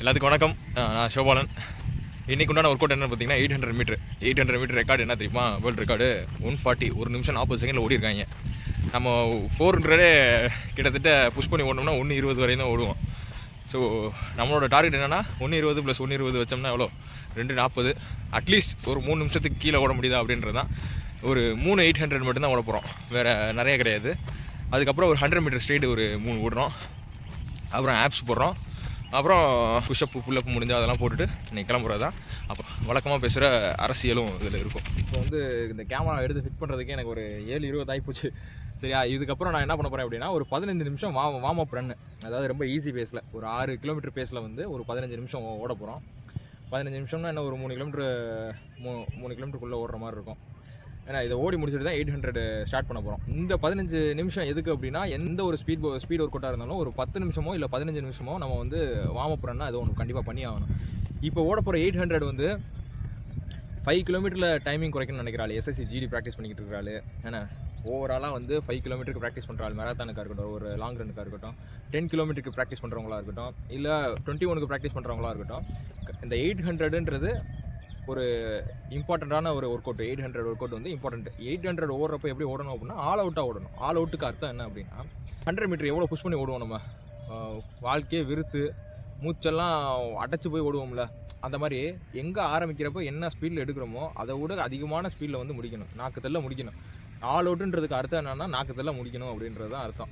எல்லாத்துக்கும் வணக்கம். நான் சிவபாலன். இன்றைக்கு உண்டான ஒர்க் அவுட் என்ன பார்த்தீங்கன்னா eight hundred metre eight hundred metre record என்ன தெரியுமா? வேர்ல்டு ரெக்கார்டு ஒன் ஃபார்ட்டி ஒரு நிமிஷம் நாற்பது செகண்டில் ஓடிருக்காங்க நம்ம ஃபோர் ஹண்ட்ரடே கிட்டத்தட்ட புஷ் பண்ணி ஓடணும்னா ஒன்று இருபது வரையும் தான் ஓடுவோம். ஸோ நம்மளோட டார்கெட் என்னென்னா ஒன்று இருபது ப்ளஸ் ஒன்று இருபது வச்சோம்னா எவ்வளோ? ரெண்டு நாற்பது. அட்லீஸ்ட் ஒரு மூணு நிமிஷத்துக்கு கீழே ஓட முடியுதா அப்படின்றது தான் ஒரு மூணு எயிட் ஹண்ட்ரட் மட்டும்தான் ஓட போகிறோம் வேறு நிறைய கிடையாது. அதுக்கப்புறம் ஒரு ஹண்ட்ரட் மீட்டர் ஸ்ட்ரெயிட் ஒரு மூணு ஓடுறோம். அப்புறம் ஆப்ஸ் போடுறோம். அப்புறம் புஷ்அப் புல்லப் முடிஞ்சு அதெல்லாம் போட்டுட்டு இன்றைக்கி கிளம்புறது தான் அப்போ வழக்கமாக பேசுகிற அரசியலும் இதில் இருக்கும். இப்போ வந்து இந்த கேமரா எடுத்து ஃபிட் பண்ணுறதுக்கே எனக்கு ஒரு ஏழு இருபது ஆகிப்போச்சு சரியா? இதுக்கப்புறம் நான் என்ன பண்ண போகிறேன் அப்படின்னா ஒரு பதினஞ்சு நிமிஷம் வா வார்ம் அப் ரன்னு அதாவது ரொம்ப ஈஸி பேஸில் ஒரு ஆறு கிலோமீட்டர் பேஸில் வந்து ஒரு பதினஞ்சு நிமிஷம் ஓட போகிறோம் பதினஞ்சு நிமிஷம்னா என்ன? ஒரு மூணு கிலோமீட்டர் மூ மூணு கிலோமீட்டருக்குள்ளே ஓடுற மாதிரி இருக்கும். ஏன்னா இதை ஓடி முடிச்சுட்டு தான் எயிட் ஹண்ட்ரட் ஸ்டார்ட் பண்ண போகிறோம் இந்த பதினஞ்சு நிமிஷம் எதுக்கு அப்படின்னா எந்த ஒரு ஸ்பீட் ஸ்பீட் ஒர்க் அவுட்டாக இருந்தாலும் ஒரு பத்து நிமிஷமோ இல்லை பதினஞ்சு நிமிஷமோ நம்ம வந்து வார்ம் அப் ரன்னா அது ஒன்று கண்டிப்பாக பண்ணி ஆகணும். இப்போ ஓட போகிற எயிட் ஹண்ட்ரட் வந்து ஃபைவ் கிலோமீட்டரில் டைமிங் குறைக்கணும்னு நினைக்கிறாள் எஸ்எஸ்சி ஜிடி ப்ராக்டிஸ் பண்ணிக்கிட்டு இருக்கிறாள் ஏன்னா ஓவராலாக வந்து ஃபைவ் கிலோமீட்டருக்கு ப்ராக்டிஸ் பண்ணுறாள் மேரத்தானுக்காக இருக்கட்டும் ஒரு லாங் ரனுக்காக இருக்கட்டும் டென் கிலோமீட்டருக்கு ப்ராக்டிஸ் பண்ணுறவங்களா இருக்கட்டும் இல்லை டுவெண்ட்டி ஒனுக்கு ப்ராக்டிஸ் பண்ணுறவங்களா இருக்கட்டும் இந்த எயிட் ஹண்ட்ரடுன்றது ஒரு இம்பார்ட்டண்ட்டான ஒரு work out eight hundred work out வந்து இம்பார்ட்டன்ட் எயிட் ஹண்ட்ரட் ஓடுறப்ப எப்படி ஓடணும் அப்படின்னா ஆல் அவுட்டாக ஓடணும். ஆல் அவுட்டுக்கு அர்த்தம் என்ன அப்படின்னா ஹண்ட்ரட் மீட்டர் எவ்வளோ புஷ் பண்ணி ஓடுவோம் நம்ம? வாழ்க்கையே விருத்து மூச்செல்லாம் அடைச்சி போய் ஓடுவோம்ல. அந்த மாதிரி எங்கே ஆரம்பிக்கிறப்போ என்ன ஸ்பீடில் எடுக்கிறோமோ அதை விட அதிகமான ஸ்பீடில் வந்து முடிக்கணும். நாக்கு தெல்ல முடிக்கணும் ஆல் அவுட்டுன்றதுக்கு அர்த்தம் என்னென்னா நாக்கு தெல்ல முடிக்கணும் அப்படின்றது தான் அர்த்தம்.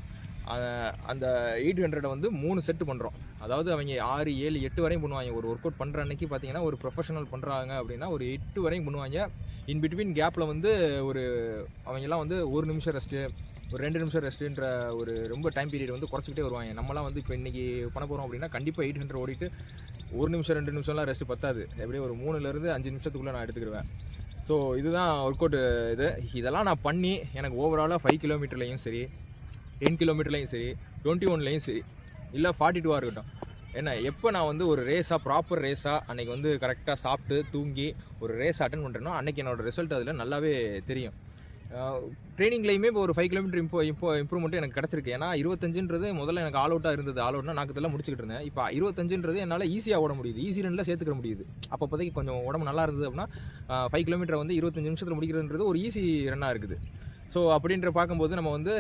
அந்த எயிட் ஹண்ட்ரடை வந்து மூணு செட்டு பண்ணுறோம் அதாவது அவங்க ஆறு ஏழு எட்டு வரையும் பண்ணுவாங்க. ஒரு ஒர்க் அவுட் பண்ணுற அன்னைக்கு பார்த்தீங்கன்னா ஒரு ப்ரொஃபஷனல் பண்ணுறாங்க அப்படின்னா ஒரு எட்டு வரையும் பண்ணுவாங்க. இன் பிட்வீன் கேப்பில் வந்து ஒரு அவங்கெல்லாம் வந்து ஒரு நிமிஷம் ரெஸ்ட்டு ஒரு ரெண்டு நிமிஷம் ரெஸ்ட்டுன்ற ஒரு ரொம்ப டைம் பீரியட் வந்து குறைச்சிக்கிட்டே வருவாங்க. நம்மலாம் வந்து இப்போ இன்றைக்கி பண்ண போகிறோம் அப்படின்னா கண்டிப்பாக எயிட் ஹண்ட்ரட் ஓடிட்டு ஒரு நிமிஷம் ரெண்டு நிமிஷம்லாம் ரெஸ்ட் பத்தாது. எப்படியும் ஒரு மூணுலேருந்து அஞ்சு நிமிஷத்துக்குள்ளே நான் எடுத்துக்கிடுவேன் ஸோ இதுதான் ஒர்க் அவுட் இது. இதெல்லாம் நான் பண்ணி எனக்கு ஓவராலாக ஃபைவ் கிலோமீட்டர்லேயும் சரி டென் கிலோமீட்டர்லையும் சரி டுவெண்ட்டி ஒன்லேயும் சரி இல்லை ஃபார்ட்டி டூவாக இருக்கட்டும். என்ன எப்போ நான் வந்து ஒரு ரேஸாக ப்ராப்பர் ரேஸாக அன்றைக்கி வந்து கரெக்டாக சாப்பிட்டு தூங்கி ஒரு ரேஸ் அட்டன் பண்ணுறேனோ அன்றைக்கி என்னோட ரிசல்ட் அதில் நல்லாவே தெரியும். ட்ரைனிங்லேயுமே இப்போ ஒரு ஃபைவ் கிலோமீட்டர் இம்ப்ரூ இப்போ இம்ப்ரூவ்மெண்ட் எனக்கு கிடச்சிருக்கு. ஏன்னா இருபத்தஞ்சுன்றது முதல்ல எனக்கு ஆல் அவுட்டாக இருந்தது. ஆல் அவுட்னா நாக்கத்தெல்லாம் முடிச்சுக்கிட்டு இருந்தேன். இப்போ இருபத்தஞ்சுன்றது என்னால் ஈஸியாக ஓட முடியுது. ஈஸி ரனில் சேர்த்துக்க முடியுது. அப்போ இப்போதைக்கு கொஞ்சம் உடம்பு நல்லா இருந்தது அப்படின்னா ஃபைவ் கிலோமீட்டர் வந்து இருபத்தஞ்சு நிமிஷத்தில் முடிக்கிறதுன்றது ஒரு ஈஸி ரன்னாக இருக்குது. ஸோ அப்படின்ற பார்க்கும்போது நம்ம வந்து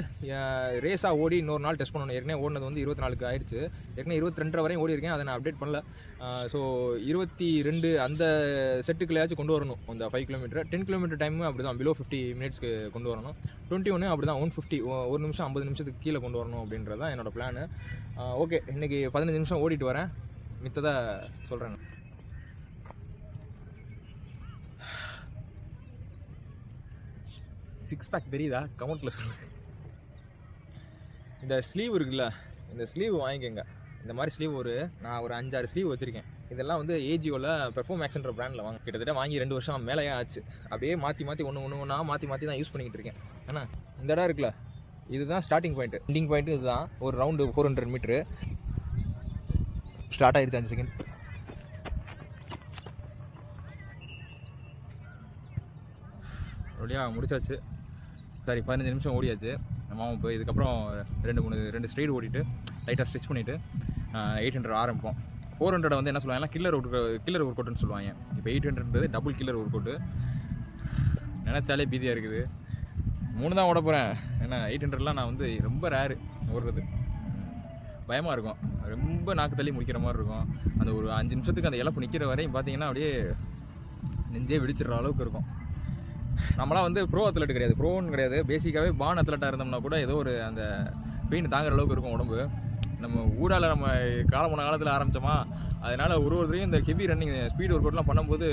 ரேஸாக ஓடி இன்னொரு நாள் டெஸ்ட் பண்ணணும். ஏற்கனவே ஓடினது வந்து இருபத்தி நாலுக்கு ஆயிடுச்சு. ஏற்கனவே இருபத்தி ரெண்டரை வரையும் ஓடி இருக்கேன். அதை நான் அப்டேட் பண்ணல. ஸோ இருபத்தி ரெண்டு அந்த செட்டுக்குள்ளேயாச்சும் கொண்டு வரணும். அந்த ஃபைவ் கிலோமீட்டர் டென் கிலோமீட்டர் டைமும் அப்படி தான் பிலோ ஃபிஃப்டி மினிட்ஸ்க்கு கொண்டு வரணும். டுவெண்ட்டி ஒன்று அப்படி தான் ஒன் ஃபிஃப்டி ஒரு நிமிஷம் ஐம்பது நிமிஷத்துக்கு கீழே கொண்டு வரணும் அப்படின்றது தான் என்னோட பிளான் ஓகே இன்றைக்கி பதினஞ்சு நிமிஷம் ஓடிட்டு வரேன். மித்ததை சொல்கிறேன் சிக்ஸ் பேக் தெரியுதா? கமெண்ட்டில் சொல்லுங்கள் இந்த ஸ்லீவ் இருக்குல்ல இந்த ஸ்லீவ் வாங்கிக்கோங்க. இந்த மாதிரி ஸ்லீவ் ஒரு நான் ஒரு அஞ்சாறு ஸ்லீவ் வச்சுருக்கேன். இதெல்லாம் வந்து ஏஜியோவில் பெர்ஃபார்ம் மேக்ஸ்ன்ற பிராண்டில் வாங்க கிட்டத்தட்ட வாங்கி ரெண்டு வருஷம் மேலேயே ஆச்சு. அப்படியே மாற்றி மாற்றி ஒன்று ஒன்று ஒன்றா மாற்றி மாற்றி தான் யூஸ் பண்ணிக்கிட்டு இருக்கேன். ஏன்னா இந்த இடம் இருக்குல்ல இதுதான் ஸ்டார்டிங் பாயிண்ட் எண்டிங் பாயிண்ட்டு இதுதான். ஒரு round four hundred metre start ஆயிருச்சு அஞ்சு செகண்ட் வழியாக முடிச்சாச்சு. சாரி பதினஞ்சு நிமிஷம் ஓடியாச்சு. நம்ம போய் இதுக்கப்புறம் ரெண்டு மூணு ரெண்டு ஸ்ட்ரைட் ஓடிட்டு லைட்டாக ஸ்டிச் பண்ணிவிட்டு எயிட் ஹண்ட்ரட் ஆரம்பிப்போம். ஃபோர் ஹண்ட்ரட் வந்து என்ன சொல்லுவாங்கன்னா கில்லர் ஒர்க் கில்லர் ஒர்க் அவுட்னு சொல்லுவாங்க. இப்போ எயிட் ஹண்ட்ரட்ன்றது டபுள் கில்லர் ஒர்க் அவுட்டு நினச்சாலே பீதியாக இருக்குது. மூணு தான் ஓட போகிறேன் ஏன்னா எயிட் ஹண்ட்ரட்லாம் நான் வந்து ரொம்ப ரேரு ஓடுறது. பயமாக இருக்கும். ரொம்ப நாக்கு தள்ளி முடிக்கிற மாதிரி இருக்கும். அந்த ஒரு அஞ்சு நிமிஷத்துக்கு அந்த இழப்பு நிற்கிற வரையும் பார்த்தீங்கன்னா அப்படியே நெஞ்சே வெடிச்சிடுற அளவுக்கு இருக்கும். நம்மளாம் வந்து ப்ரோ அத்லெட் கிடையாது. ப்ரோன்னு கிடையாது. பேசிக்காகவே பான் அத்லெட்டாக இருந்தோம்னா கூட ஏதோ ஒரு அந்த பெயின் தாங்குற அளவுக்கு இருக்கும் உடம்பு. நம்ம ஊடால நம்ம காலமான காலத்தில் ஆரம்பித்தோமா அதனால் ஒரு ஒருத்தரையும் இந்த ஹெவி ரன்னிங் ஸ்பீட் ஒர்க் அவுட்லாம் பண்ணும்போது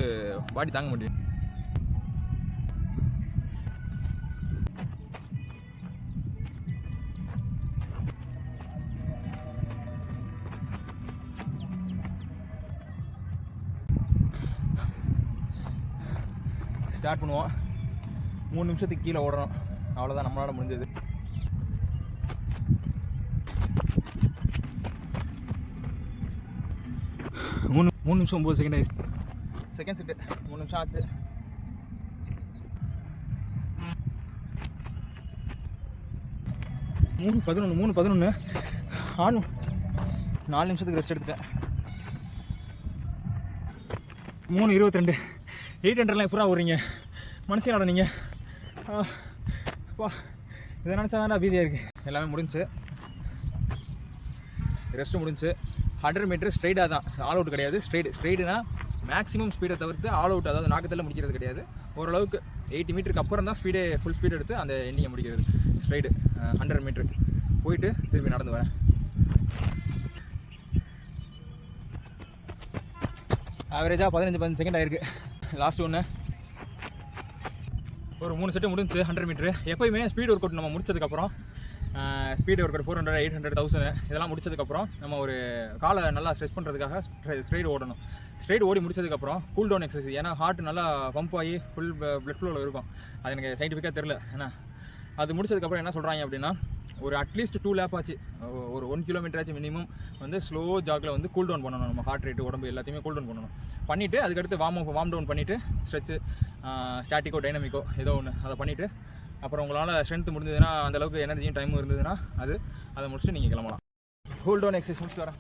பாடி தாங்க முடியும். ஸ்டார்ட் பண்ணுவோம். மூணு நிமிஷத்துக்கு கீழே ஓடுறோம் அவ்வளோதான் நம்மளால் முடிஞ்சது. மூணு மூணு நிமிஷம் ஒம்பது செகண்ட் ஆயிடுச்சு. செகண்ட் செட்டு மூணு நிமிஷம் ஆச்சு. மூணு பதினொன்று மூணு பதினொன்று ஆணும் நாலு நிமிஷத்துக்கு ரெஸ்ட் எடுத்துட்டேன். மூணு இருபத்தி ரெண்டு. எயிட் ஹண்ட்ரட்லாம் எப்படா ஓடுறீங்க? ஆட நீங்கள் இதை நினச்சா தான் பீதியாக இருக்குது எல்லாமே முடிஞ்சுச்சு ரெஸ்ட்டு முடிஞ்சு. ஹண்ட்ரட் மீட்டர் ஸ்ட்ரைட்டாக தான். ஆல் அவுட் கிடையாது. ஸ்ட்ரைட் ஸ்ட்ரைட்டுனா மேக்ஸிமம் ஸ்பீடை தவிர்த்து ஆல் அவுட் அதாவது நாக்கத்தில் முடிக்கிறது கிடையாது. ஓரளவுக்கு எயிட்டி மீட்டருக்கு அப்புறம் தான் ஸ்பீடே ஃபுல் ஸ்பீட் எடுத்து அந்த எண்ணிக்கை முடிக்கிறது. ஸ்ட்ரைடு ஹண்ட்ரட் மீட்ரு போயிட்டு திருப்பி நடந்து வரேன். ஆவரேஜாக பதினஞ்சு பதினஞ்சு செகண்ட் ஆயிருக்கு. லாஸ்ட் ஒன்று ஒரு மூணு செட்டு முடிஞ்சு ஹண்ட்ரட் மீட்ரு எப்போயுமே ஸ்பீட் ஒர்க் அவுட் நம்ம முடிச்சதுக்கப்புறம் speed work out four hundred eight hundred thousand இதெல்லாம் முடிச்சதுக்கப்புறம் நம்ம ஒரு காலை நல்லா ஸ்ட்ரெஸ் பண்ணுறதுக்காக ஸ்ட்ரைட் ஓடணும். ஸ்ட்ரைட் ஓடி முடிச்சதுக்கப்புறம் கூல் டவுன் எக்ஸசைஸ் ஏன்னா ஹார்ட் நல்லா பம்ப் ஆகி ஃபுல் பிளட் ஃப்ளோவில் இருக்கும். அது எனக்கு சயின்டிஃபிக்காக தெரில ஏன்னா அது முடிச்சதுக்கப்புறம் என்ன சொல்கிறாங்க அப்படின்னா ஒரு அட்லீஸ்ட் டூ லேப் ஆச்சு. ஒரு ஒன் கிலோமீட்டர் ஆச்சு மினிமம் வந்து ஸ்லோ ஜாக்கில் வந்து கூல் டவுன் பண்ணணும். நம்ம ஹார்ட் ரேட்டு உடம்பு எல்லாத்தையுமே கூல் டவுன் பண்ணணும். பண்ணிவிட்டு அதுக்கடுத்து வார்ம் வார்ம் டவுன் பண்ணிவிட்டு ஸ்ட்ரெச்சு ஸ்டாட்டிக்கோ டைனமிக்கோ ஏதோ ஒன்று அதை பண்ணிவிட்டு அப்புறம் உங்களால் ஸ்ட்ரென்த் முடிஞ்சதுன்னா அந்த அளவுக்கு எனர்ஜியும் டைமும் இருந்ததுன்னா அது அதை முடிச்சுட்டு நீங்கள் கிளம்பலாம். கூல் டவுன் எக்ஸசைஸ் முடிச்சுட்டு வரேன்.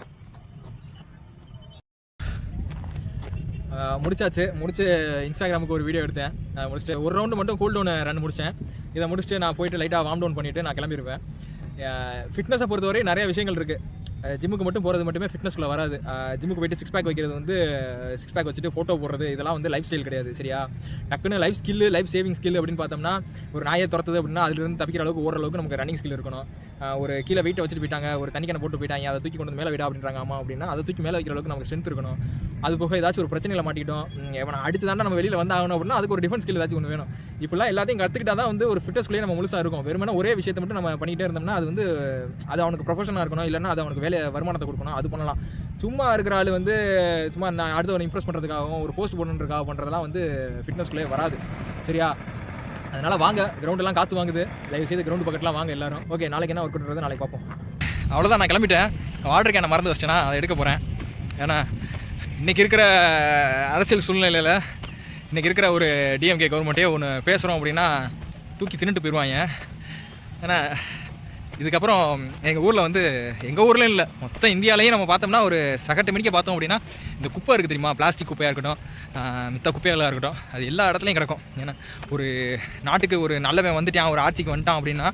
முடிச்சாச்சு. முடிச்சு இன்ஸ்டாகிராமுக்கு ஒரு வீடியோ எடுத்தேன். முடிச்சுட்டு ஒரு ரவுண்டு மட்டும் கூல் டவுன் ரன் முடித்தேன் இதை முடிச்சுட்டு நான் போயிட்டு லைட்டாக வார்ம் டவுன் பண்ணிவிட்டு நான் கிளம்பிடுவேன் ஃபிட்னஸை பொறுத்தவரை நிறைய விஷயங்கள் இருக்குது ஜிம்முக்கு மட்டும் போகிறது மட்டுமே ஃபிட்னஸ்க்குள்ள வராது. ஜிம்முக்கு போயிட்டு சிக்ஸ் பேக் வைக்கிறது வந்து சிக்ஸ் பேக் வச்சுட்டு ஃபோட்டோ போடுறது இதெல்லாம் வந்து லைஃப் ஸ்டைல் கிடையாது சரியா? டக்குன்னு life skill life saving skill அப்படின்னு பார்த்தோம்னா ஒரு நாயை துரத்துது அப்படின்னா அதுலேருந்து தப்பிக்கிற அளவுக்கு ஓடுற அளவுக்கு நமக்கு ரன்னிங் ஸ்கில் இருக்கணும். ஒரு கீழே வெயிட்டை வச்சுட்டு போயிட்டாங்க ஒரு தண்ணி போட்டு போயிட்டாங்க அதை தூக்கி கொண்டு வந்து மேலே விடா அப்படின்றாங்க அம்மா அப்படின்னா அதை தூக்கி மேலே வைக்கிற அளவுக்கு நமக்கு ஸ்ட்ரென்த் இருக்கணும். அது போக ஏதாச்சும் ஒரு பிரச்சனையில் மாட்டிக்கிட்டோம் எவனை அடிச்சு தாண்டா நம்ம வெளியில் வந்து ஆகணும் அப்படின்னா அதுக்கு ஒரு டிஃபென்ஸ் ஸ்கில் ஏதாச்சும் ஒன்று வேணும். இப்படிலாம் எல்லாத்தையும் கற்றுக்கிட்டா தான் வந்து ஒரு ஃபிட்னஸ்குள்ளேயே நம்ம முழுசாக இருக்கும். வெறுமனே ஒரே விஷயத்தை மட்டும் நம்ம பண்ணிகிட்டே இருந்தோம்னா அது வந்து அது அவனுக்கு ப்ரொஃபஷனாக இருக்கணும் இல்லைன்னா அது அவனுக்கு வேலை வருமானத்தை கொடுக்கணும். அது பண்ணலாம். சும்மா இருக்கிற ஆள் வந்து சும்மா நான் அடுத்தவனை இம்ப்ரெஸ் பண்ணுறதுக்காகவும் ஒரு போஸ்ட் போடணுன்றக்காக பண்ணுறதெல்லாம் வந்து ஃபிட்னஸ்குள்ளே வராது. சரியா? அதனால் வாங்க கிரவுண்டெல்லாம் காற்று வாங்குது. தயவு செய்து கிரவுண்டு பக்கத்துலாம் வாங்க எல்லாரும். ஓகே நாளைக்கு என்ன ஒர்க் பண்ணுறது நாளைக்கு பார்ப்போம். அவ்வளோதான் நான் கிளம்பிட்டேன். ஆர்டர் கேனை மறந்து வச்சிட்டேன்னா அதை எடுக்க போகிறேன் ஏன்னா இன்றைக்கி இருக்கிற அரசியல் சூழ்நிலையில் இன்றைக்கி இருக்கிற ஒரு டிஎம்கே கவர்மெண்ட்டே ஒன்று பேசுகிறோம் அப்படின்னா தூக்கி தின்னுட்டு போயிடுவாங்க ஏன்னா இதுக்கப்புறம் எங்கள் ஊரில் வந்து எங்கள் ஊர்லேயும் இல்லை மொத்த இந்தியாலையும் நம்ம பார்த்தோம்னா ஒரு சகட்டு மணிக்கே பார்த்தோம் அப்படின்னா இந்த குப்பை இருக்குது தெரியுமா? பிளாஸ்டிக் குப்பையாக இருக்கட்டும் மித்த குப்பைகளாக இருக்கட்டும் அது எல்லா இடத்துலையும் கிடக்கும். ஏன்னா ஒரு நாட்டுக்கு ஒரு நல்லவன் வந்துட்டான் ஒரு ஆட்சிக்கு வந்துட்டான் அப்படின்னா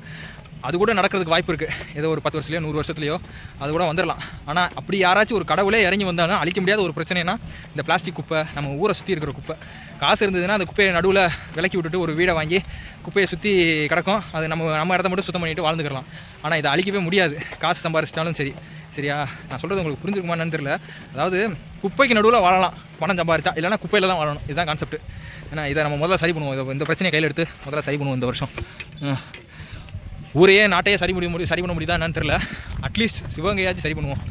அது கூட நடக்கிறதுக்கு வாய்ப்பு இருக்குது ஏதோ ஒரு பத்து வருஷத்துலையோ நூறு வருஷத்துலையோ அது கூட வந்துடலாம் ஆனால் அப்படி யாராச்சும் ஒரு கடவுளே இறங்கி வந்தாலும் அழிக்க முடியாத ஒரு பிரச்சனைனா இந்த பிளாஸ்டிக் குப்பை நம்ம ஊரை சுற்றி இருக்கிற குப்பை. காசு இருந்ததுன்னா அந்த குப்பையை நடுவில் விலக்கி விட்டுட்டு ஒரு வீடை வாங்கி குப்பையை சுற்றி கிடக்கும். அது நம்ம நம்ம இடத்த மட்டும் சுத்தம் பண்ணிட்டு வாழ்ந்துக்கலாம். ஆனால் இதை அழிக்கவே முடியாது. காசு சம்பாரிச்சிட்டாலும் சரி. சரியா? நான் சொல்கிறது உங்களுக்கு புரிஞ்சுக்குமான்னு தெரியல. அதாவது குப்பைக்கு நடுவில் வாழலாம். பணம் சம்பாரிச்சா இல்லைன்னா குப்பையில் தான் வாழணும். இதுதான் கான்செப்ட் ஏன்னா இதை நம்ம முதல்ல சரி பண்ணுவோம். இதை இந்த பிரச்சனையை கையில் எடுத்து முதல்ல சரி பண்ணுவோம் இந்த வருஷம். ஊரையே நாட்டையே சரி முடிய முடியும் சரி பண்ண முடியுதா என்னன்னு தெரியல. அட்லீஸ்ட் சிவகங்கையாச்சும் சரி பண்ணுவோம்.